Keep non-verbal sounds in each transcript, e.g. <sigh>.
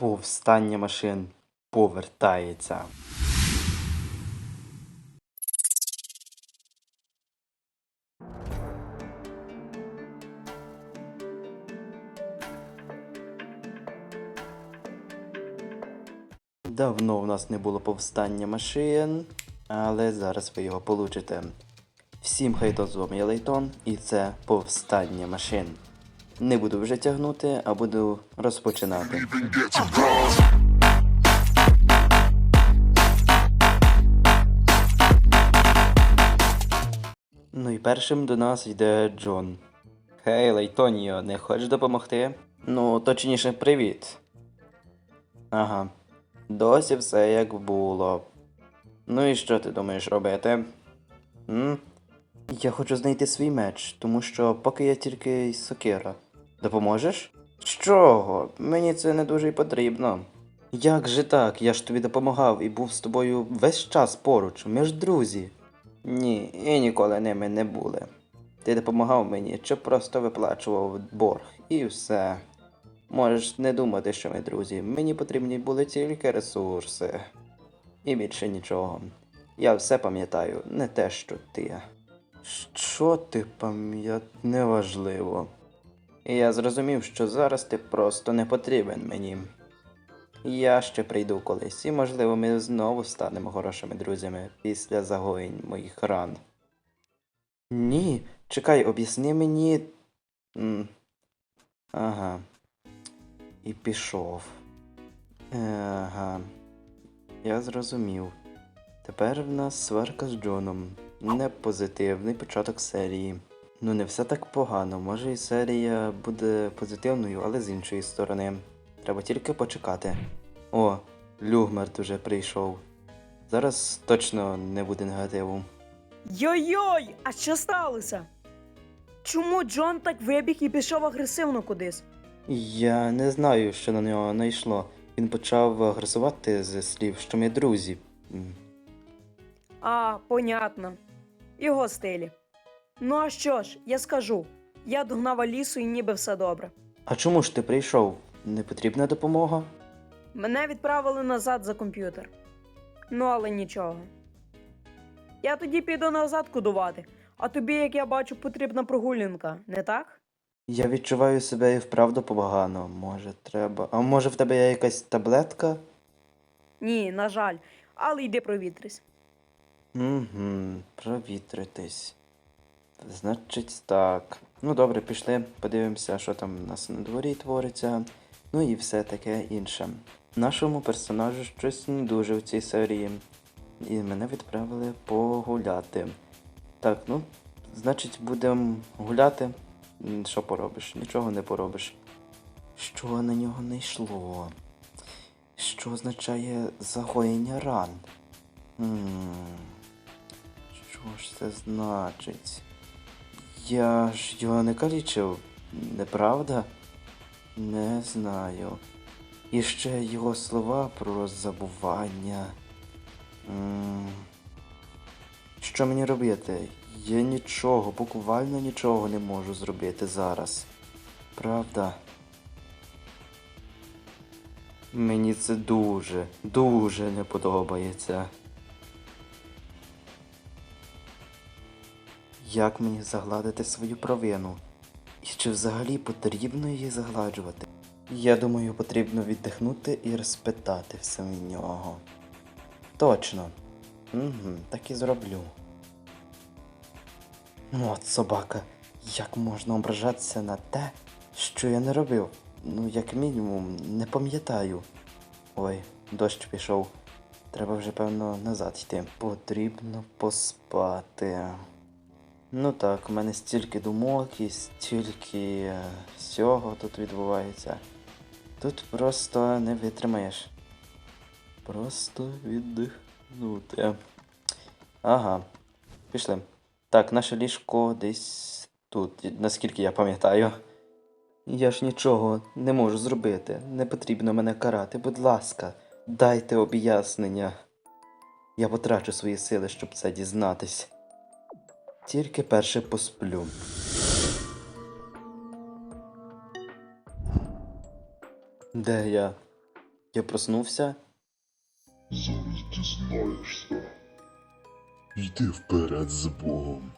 Повстання машин повертається. Давно в нас не було повстання машин, але зараз ви його получите. Всім хай з вами я Лейтон, і це повстання машин. Не буду вже тягнути, а буду розпочинати. Ну і першим до нас йде Джон. Хей, Лейтоніо, не хочеш допомогти? Ну, точніше, привіт. Ага. Досі все як було. Ну і що ти думаєш робити? М? Я хочу знайти свій меч, тому що поки я тільки сокира. Допоможеш? З чого? Мені це не дуже й потрібно. Як же так? Я ж тобі допомагав і був з тобою весь час поруч. Ми ж друзі. Ні, і ніколи ними не були. Ти допомагав мені, чи просто виплачував борг, і все. Можеш не думати, що ми друзі. Мені потрібні були тільки ресурси. І більше нічого. Я все пам'ятаю, не те, що ти. Що ти пам'ят... Неважливо. І я зрозумів, що зараз ти просто не потрібен мені. Я ще прийду колись, і можливо ми знову станемо хорошими друзями після загоєнь моїх ран. Ні, чекай, об'ясни мені. М, Ага. І пішов. Ага. Я зрозумів. Тепер в нас сварка з Джоном. Не позитивний початок серії. Ну, не все так погано. Може і серія буде позитивною, але з іншої сторони. Треба тільки почекати. О, Люгмерт уже прийшов. Зараз точно не буде негативу. Йой-йой, а що сталося? Чому Джон так вибіг і пішов агресивно кудись? Я не знаю, що на нього найшло. Він почав агресувати зі слів, що ми друзі. А, понятно. Його стилі. Ну а що ж, я скажу. Я догнав Алісу і ніби все добре. А чому ж ти прийшов? Не потрібна допомога? Мене відправили назад за комп'ютер. Ну, але нічого. Я тоді піду назад кудувати, а тобі, як я бачу, потрібна прогулянка, не так? Я відчуваю себе і вправду погано. Може, треба. А може в тебе є якась таблетка? Ні, на жаль, але йди провітрись. Угу, провітритись. Значить так. Ну добре, пішли, подивимося, що там у нас на дворі твориться. Ну і все таке інше. Нашому персонажу щось не дуже в цій серії. І мене відправили погуляти. Так, ну, значить, будемо гуляти. Що поробиш? Нічого не поробиш. Що на нього не йшло? Що означає загоєння ран? М, Що ж це значить? Я ж його не калічив, неправда? Не знаю. І ще його слова про забування. М, Що мені робити? Я нічого, буквально нічого не можу зробити зараз. Правда? Мені це дуже, дуже не подобається. Як мені загладити свою провину? І чи взагалі потрібно її загладжувати? Я думаю, потрібно віддихнути і розпитати все в нього. Точно. Угу, так і зроблю. Ну от собака, як можна ображатися на те, що я не робив? Ну, як мінімум, не пам'ятаю. Ой, дощ пішов. Треба вже, певно, назад йти. Потрібно поспати. Ну так, у мене стільки думок і стільки е, всього тут відбувається. Тут просто не витримаєш. Просто віддихнути. Ага, пішли. Так, наше ліжко десь тут, наскільки я пам'ятаю. Я ж нічого не можу зробити. Не потрібно мене карати, будь ласка, дайте об'яснення. Я потрачу свої сили, щоб це дізнатись. Тільки перше посплю. Де я? Я проснувся? Зараз дізнаєшся. Йди вперед з Богом.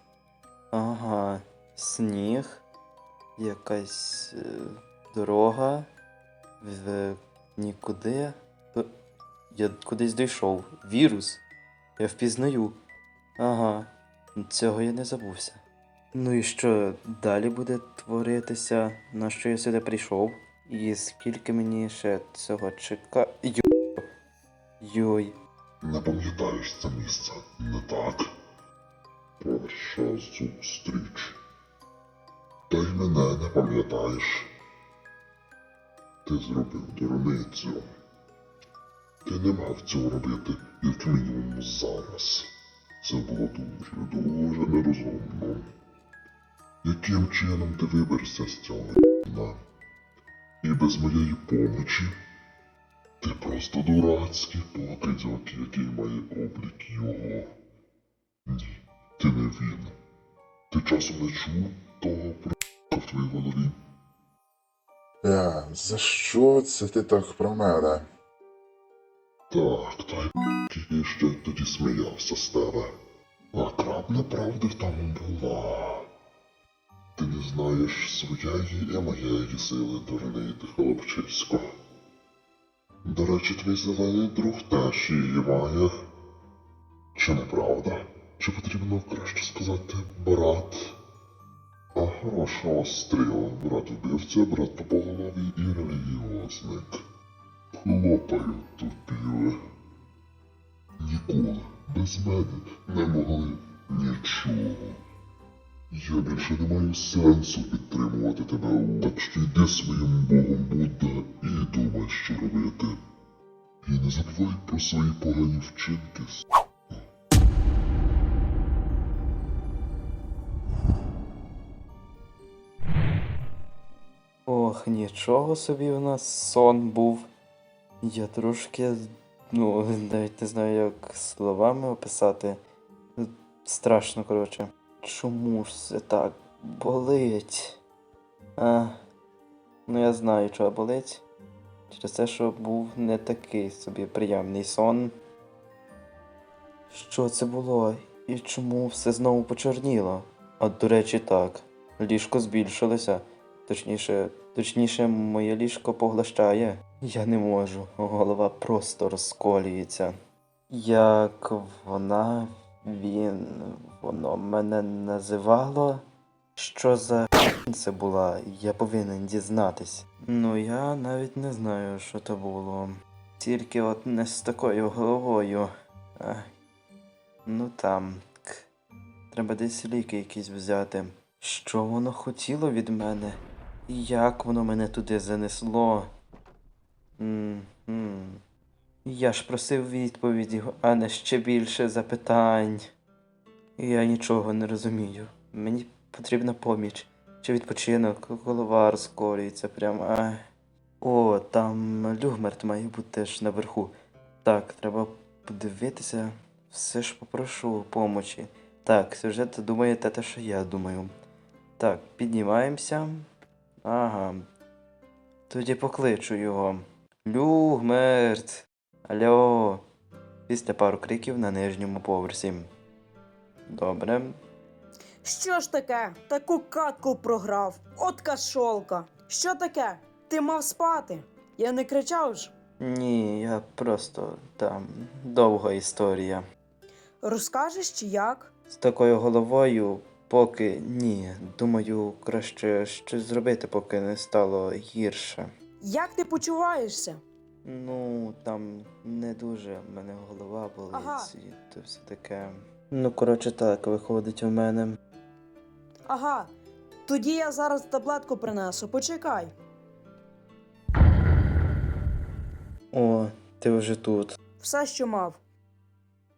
Ага, сніг, якась е, дорога в нікуди. Е, Я кудись дійшов. Вірус. Я впізнаю. Ага, цього я не забувся. Ну і що далі буде творитися, на що я сюди прийшов? І скільки мені ще цього чека. Йо. Йой. Не пам'ятаєш це місце, не так? Перша зустріч. Та й мене не пам'ятаєш. Ти зробив дурницю. Ти не мав цього робити, як мінімум зараз. Це було дуже, дуже нерозумно. Яким чином ти виберешся з цього дна? І без моєї помочі ти просто дурацький покидьок, який має облік його. Ні, ти не він. Ти часом не чув того про в твоїй голові. Е, за що це ти так про мене? Так, той який ще тоді сміявся з тебе. А крапля правди тому була. Ти не знаєш своєї і моєї сили, дурний хлопчисько. До речі, твій зелений друг теж її має. Чи не правда? Чи потрібно краще сказати брат? А хорошого стріла, брат вбивця, брат попоголовий і релігіозник. Хлопаю тупіли. Ніколи без мене не могли нічого. Я більше не маю сенсу підтримувати тебе, так що йди своїм богом Будда і думай, що робити. І не забувай про свої погані вчинки. Ох, нічого собі у нас сон був. Я трошки, ну, навіть не знаю, як словами описати. Страшно, коротше. Чому ж це так болить? А, ну я знаю, чого болить. Через те, що був не такий собі приємний сон. Що це було? І чому все знову почорніло? А до речі, так. Ліжко збільшилося. Точніше, точніше, моє ліжко поглощає. Я не можу. Голова просто розколюється. Як вона, він, воно мене називало? Що за це була? Я повинен дізнатись. Ну я навіть не знаю, що то було. Тільки от не з такою головою. Ах. Ну там. Треба десь ліки якісь взяти. Що воно хотіло від мене? Як воно мене туди занесло? М-м. Я ж просив відповіді, а не ще більше запитань. Я нічого не розумію. Мені потрібна поміч. Чи відпочинок, голова розколюється прямо. Ай. О, там люгмерт має бути теж наверху. Так, треба подивитися. Все ж попрошу помочі. Так, сюжет думає те, те, що я думаю. Так, піднімаємося. Ага. Тоді покличу його. Люгмерт. Алло. Після пару криків на нижньому поверсі. Добре. Що ж таке? Таку катку програв. От кашолка. Що таке? Ти мав спати. Я не кричав ж. Ні, я просто там довга історія. Розкажеш чи як? З такою головою поки ні. Думаю, краще щось зробити, поки не стало гірше. Як ти почуваєшся? Ну, там не дуже в мене голова болить Ага. і то все таке. Ну, коротше, так виходить у мене. Ага. Тоді я зараз таблетку принесу. Почекай. О, ти вже тут. Все, що мав.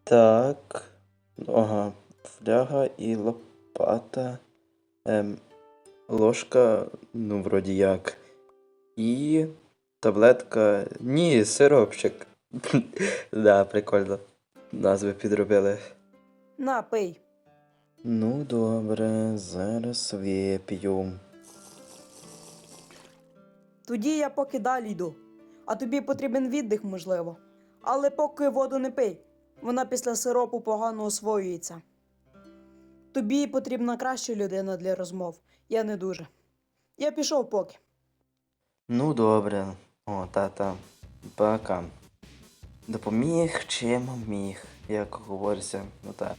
Так. Ага, фляга і лопата. Ем, ложка, ну, вроді як. І таблетка. Ні, сиропчик. <laughs> да, прикольно. Назви підробили. На, пий. Ну, добре, зараз вип'ю. Тоді я поки далі йду. А тобі потрібен віддих, можливо. Але поки воду не пий, вона після сиропу погано освоюється. Тобі потрібна краща людина для розмов. Я не дуже. Я пішов поки. Ну, добре. О, тата. Пока. Допоміг, чим міг, як говориться. Ну так.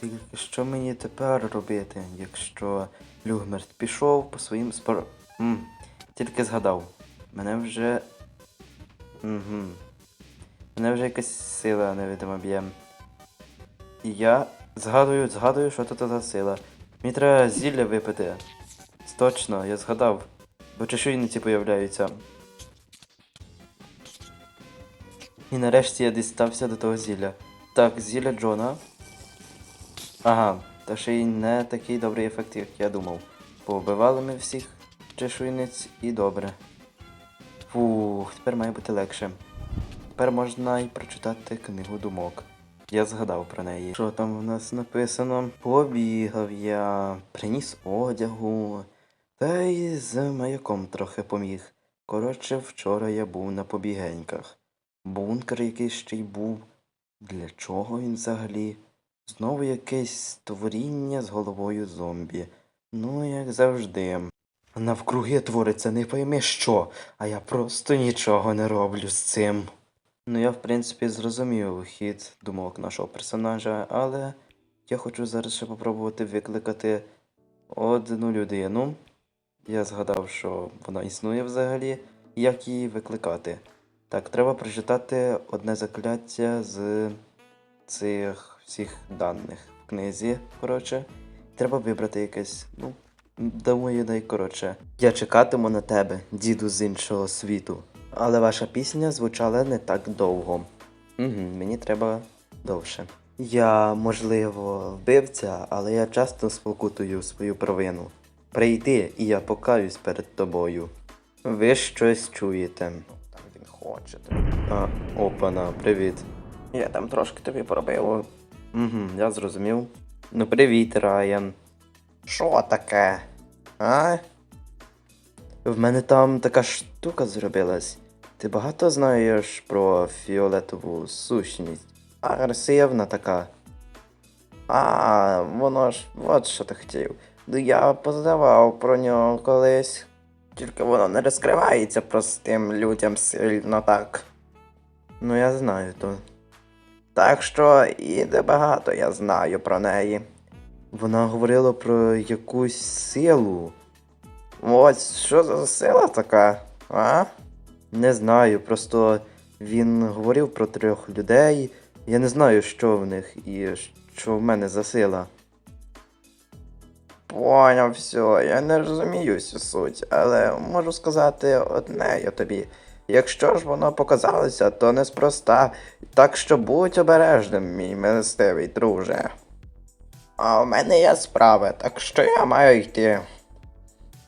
Тільки що мені тепер робити, якщо Люгмерт пішов по своїм спор... М, Тільки згадав. Мене вже. Угу. Мене вже якась сила невидима б'є. І я згадую, згадую, що тут за сила. Мені треба зілля випити. Точно, я згадав. Бо чешуйниці появляються. І нарешті я дістався до того зілля. Так, зілля Джона. Ага, та ще й не такий добрий ефект, як я думав. Повбивали ми всіх чешуйниць і добре. Фух, тепер має бути легше. Тепер можна й прочитати книгу думок. Я згадав про неї. Що там в нас написано? Побігав я, приніс одягу, та й з маяком трохи поміг. Коротше, вчора я був на побігеньках. Бункер якийсь ще й був. Для чого він взагалі? Знову якесь створіння з головою зомбі. Ну, як завжди. Навкруги твориться не пойми що, а я просто нічого не роблю з цим. Ну, я, в принципі, зрозумів хід думок нашого персонажа, але я хочу зараз ще попробувати викликати одну людину. Я згадав, що вона існує взагалі, як її викликати. Так, треба прочитати одне закляття з цих всіх даних в книзі. Коротше, треба вибрати якесь, ну, думаю, найкоротше. Я чекатиму на тебе, діду з іншого світу. Але ваша пісня звучала не так довго. Угу, мені треба довше. Я, можливо, вбивця, але я часто спокутую свою провину. Прийди, і я покаюсь перед тобою. Ви щось чуєте. Там він хоче. А, опана, привіт. Я там трошки тобі пробив. Угу, я зрозумів. Ну, привіт, Райан. Що таке? А? В мене там така штука зробилась. Ти багато знаєш про фіолетову сущність? Агресивна така. А, воно ж, от що ти хотів. Ну я позадавав про нього колись. Тільки воно не розкривається простим людям сильно так. Ну, я знаю то. Так що і небагато я знаю про неї. Вона говорила про якусь силу. Ось що за сила така, а? Не знаю, просто він говорив про трьох людей. Я не знаю, що в них і що в мене за сила. Поняв все, я не розумію всю суть, але можу сказати одне я тобі. Якщо ж воно показалося, то неспроста, так що будь обережним, мій милостивий друже. А в мене є справи, так що я маю йти.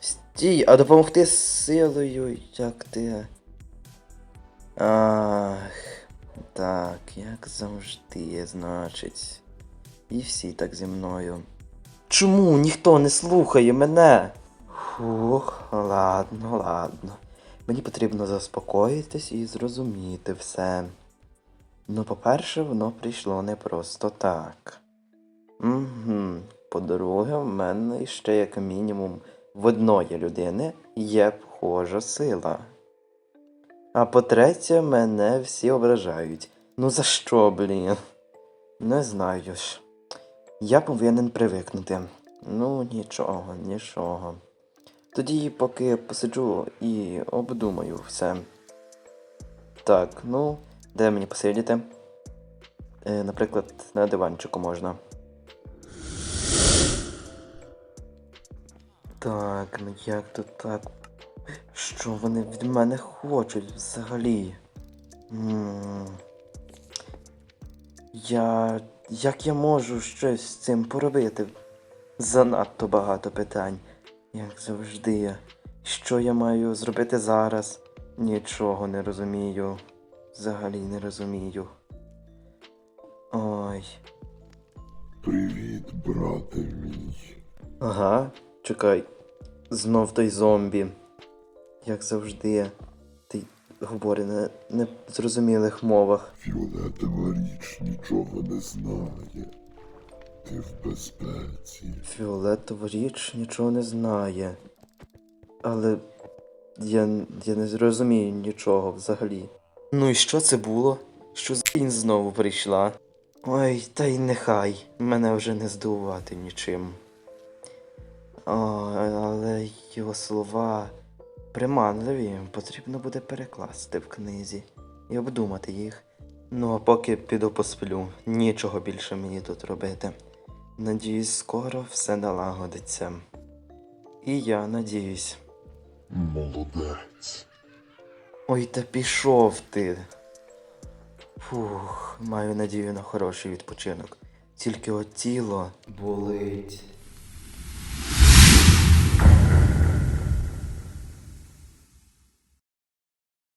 Стій, а допомогти силою, як ти. Ах, так, як завжди, значить. І всі так зі мною. Чому ніхто не слухає мене? Фух, ладно, ладно.Мені потрібно заспокоїтись і зрозуміти все. Ну, по-перше, воно прийшло не просто так. Угу. По-друге, в мене ще як мінімум в одної людини є вхожа сила. А по-третє, мене всі ображають. Ну за що, блін? Не знаю ж. Я повинен привикнути. Ну, нічого, нічого. Тоді поки посиджу і обдумаю все. Так, ну, де мені посидіти? Е, наприклад, на диванчику можна. Так, ну як тут так? Що вони від мене хочуть взагалі? м Я. Як я можу щось з цим поробити? Занадто багато питань, як завжди. Що я маю зробити зараз? Нічого не розумію. Взагалі не розумію. Ой. Привіт, брате мій. Ага, чекай. Знов той зомбі. Як завжди, ти говори на незрозумілих мовах. Фіолетова річ нічого не знає. Ти в безпеці. Фіолетова річ нічого не знає. Але я, я не зрозумію нічого взагалі. Ну і що це було? Що за він знову прийшла? Ой, та й нехай. Мене вже не здивувати нічим. О, але його слова приманливі, потрібно буде перекласти в книзі і обдумати їх. Ну а поки піду посплю, нічого більше мені тут робити. Надіюсь, скоро все налагодиться. І я надіюсь. Молодець. Ой, та пішов ти. Фух, маю надію на хороший відпочинок. Тільки от тіло болить.